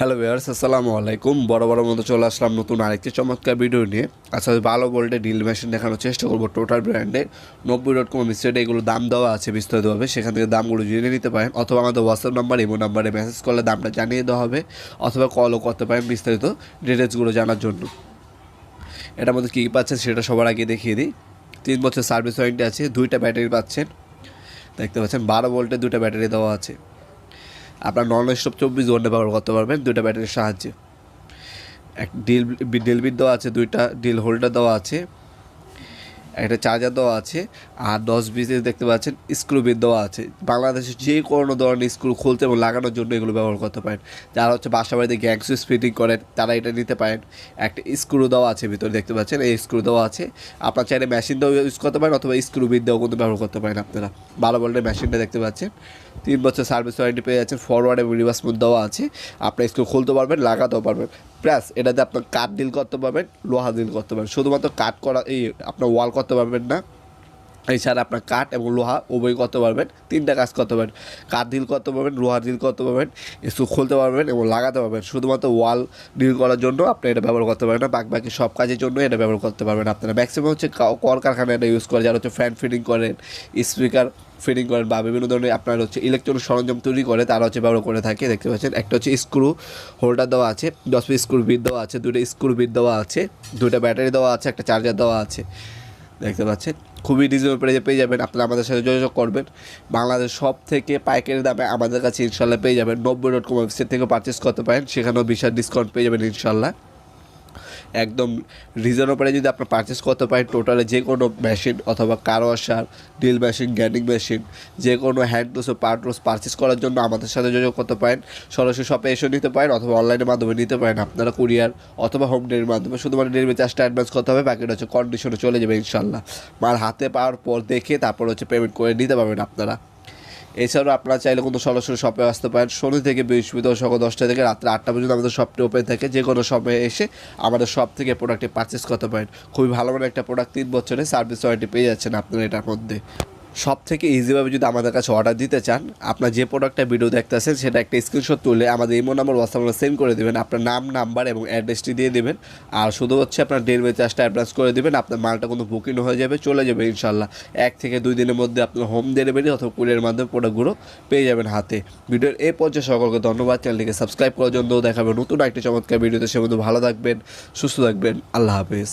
Hello viewers আসসালামু আলাইকুম। বড় বড় মতো চলে আসলাম নতুন আরেকটি চমৎকার ভিডিও নিয়ে। আচ্ছা ভালো ভোল্টে ডিল মেশিন দেখানোর চেষ্টা করব টোটাল ব্র্যান্ডে নব্বই ডট কম ওয়েবসাইটে এগুলো দাম দেওয়া আছে বিস্তারিতভাবে। সেখান থেকে দামগুলো জেনে নিতে পারেন। অথবা আমাদের হোয়াটসঅ্যাপ নাম্বার ইমো নাম্বারে মেসেজ করলে দামটা জানিয়ে দেওয়া হবে। অথবা কলও করতে পারেন বিস্তারিত ডিটেলসগুলো জানার জন্য। এটার মধ্যে কী কী পাচ্ছেন সেটা সবার আগে দেখিয়ে দিই। তিন বছর সার্ভিস ওয়ারেন্টি আছে, দুইটা ব্যাটারি পাচ্ছেন। দেখতে পাচ্ছেন, বারো ভোল্টের দুটো ব্যাটারি দেওয়া আছে। আপনার নন স্টপ চব্বিশ ঘণ্টা ব্যবহার করতে পারবেন, দুইটা ব্যাটারির সাহায্যে। এক ডিল ডিল বিট দেওয়া আছে, দুইটা ডিল হোল্ডার দেওয়া আছে। একটা চার্জার দেওয়া আছে, আর দশ বিসে দেখতে পাচ্ছেন স্ক্রু বিট দেওয়া আছে। বাংলাদেশে যে কোনো ধরনের স্ক্রু খুলতে এবং লাগানোর জন্য এগুলো ব্যবহার করতে পারেন। যারা হচ্ছে বাসা বাড়িতে গ্যাং ফিটিং করেন, তারা এটা নিতে পারেন। একটা স্ক্রু দেওয়া আছে ভিতরে, দেখতে পাচ্ছেন? এই স্ক্রু দেওয়া আছে। আপনার চাইলে মেশিন দিয়েও ইউজ করতে পারেন, অথবা স্ক্রু দিয়েও কিন্তু ব্যবহার করতে পারেন আপনারা। ভালো ভোল্টের মেশিনটা দেখতে পাচ্ছেন। তিন বছর সার্ভিস ওয়ারেন্টি পেয়ে যাচ্ছেন ফরওয়ার্ড এবং রিভার্স মুড দেওয়া আছে। আপনি স্ক্রু খুলতে পারবেন, লাগাতেও পারবেন। প্লাস এটাতে আপনার কাঠ ডিল করতে পারবেন, লোহা ডিল করতে পারবেন। শুধুমাত্র কাঠ করা, এই আপনার ওয়াল করতে পারবেন না। এছাড়া আপনার কাঠ এবং লোহা উভয় করতে পারবেন? তিনটা কাজ করতে পারবেন? কাঠ ডিল করতে পারবেন? লোহার ডিল করতে পারবেন? স্ক্রু খুলতে পারবেন এবং লাগাতে পারবেন। শুধুমাত্র ওয়াল ডিল করার জন্য আপনি এটা ব্যবহার করতে পারবেন না। বাকি বাকি সব কাজের জন্য এটা ব্যবহার করতে পারবেন আপনারা। ম্যাক্সিমাম হচ্ছে কা- কলকারখানায় এটা ইউজ করে, যারা হচ্ছে ফ্যান ফিটিং করেন স্পিকার ফিটিং করেন বা বিভিন্ন ধরনের আপনার হচ্ছে ইলেকট্রনিক সরঞ্জাম তৈরি করে, তারা হচ্ছে ব্যবহার করে থাকে, দেখতে পাচ্ছেন। একটা হচ্ছে স্ক্রু হোল্ডার দেওয়া আছে, দশ স্ক্রু বিট দেওয়া আছে দুটো স্ক্রু বিট দেওয়া আছে দুটো ব্যাটারি দেওয়া আছে, একটা চার্জার দেওয়া আছে। দেখতে পাচ্ছেন। খুবই রিজনেবল প্রাইসে পেয়ে যাবেন। আপনারা আমাদের সাথে যোগাযোগ করবেন। বাংলাদেশ সব থেকে পাইকারি দামে আমাদের কাছে ইনশাল্লাহ পেয়ে যাবেন। নব্বই ডট কম ওয়েবসাইট থেকে পারচেস করতে পারেন। সেখানেও বিশাল ডিসকাউন্ট পেয়ে যাবেন ইনশাল্লাহ একদম রিজনেবল যদি আপনার পারচেস করতে পারেন টোটালে যে কোনো মেশিন অথবা কার ওয়াশার ড্রিল মেশিন গ্যানিং মেশিন যে কোনো হ্যান্ড টুস ও পাওয়ার টুস পারচেস করার জন্য আমাদের সাথে যোগাযোগ করতে পারেন। সরাসরি শপে এসে নিতে পারেন অথবা অনলাইনের মাধ্যমে নিতে পারেন। আপনারা কুরিয়ার অথবা হোম ডেলিভারির মাধ্যমে শুধুমাত্র ডেলিভারি চার্জটা অ্যাডভান্স করতে হবে, বাকিটা হচ্ছে কন্ডিশনে চলে যাবে ইনশাল্লাহ। মাল হাতে পাওয়ার পর দেখে তারপর হচ্ছে পেমেন্ট করে নিতে পারবেন আপনারা। এছাড়াও আপনারা চাইলে কিন্তু সরাসরি শপে আসতে পারেন। শনি থেকে বৃহস্পতিবার সকাল দশটা থেকে রাত্রে আটটা পর্যন্ত আমাদের শপটি ওপেন থাকে। যে কোনো সময়ে এসে আমাদের শপ থেকে প্রোডাক্টটি পারচেস করতে পারেন। খুবই ভালো মানের একটা প্রোডাক্ট তিন বছরে সার্ভিস ওয়ারেন্টি পেয়ে যাচ্ছেন আপনারা এটার মধ্যে। সব থেকে ইজিভাবে যদি আমাদের কাছে অর্ডার দিতে চান, আপনার যে প্রোডাক্টটা ভিডিও দেখতেছেন, সেটা একটা স্ক্রিনশট তুলে আমাদের ইমো নাম্বার হোয়াটসঅ্যাপে সেন্ড করে দেবেন, আপনার নাম নাম্বার এবং অ্যাড্রেসটি দিয়ে দেবেন। আর শুধু হচ্ছে আপনার ডেলিভারি চার্জটা অ্যাডভান্স করে দেবেন, আপনার মালটা কোনো বুকিং হয়ে যাবে, চলে যাবে ইনশাল্লাহ এক থেকে দুই দিনের মধ্যে আপনার হোম ডেলিভারি অথবা কুরিয়ার মাধ্যমে প্রোডাক্টগুলো পেয়ে যাবেন হাতে। ভিডিওর এই পর্যায়ে সকলকে ধন্যবাদ। চ্যানেলটিকে সাবস্ক্রাইব করার জন্য দেখাবেন নতুন একটি চমৎকার ভিডিওতে সে মধ্যে ভালো থাকবেন, সুস্থ থাকবেন। আল্লাহ হাফেজ।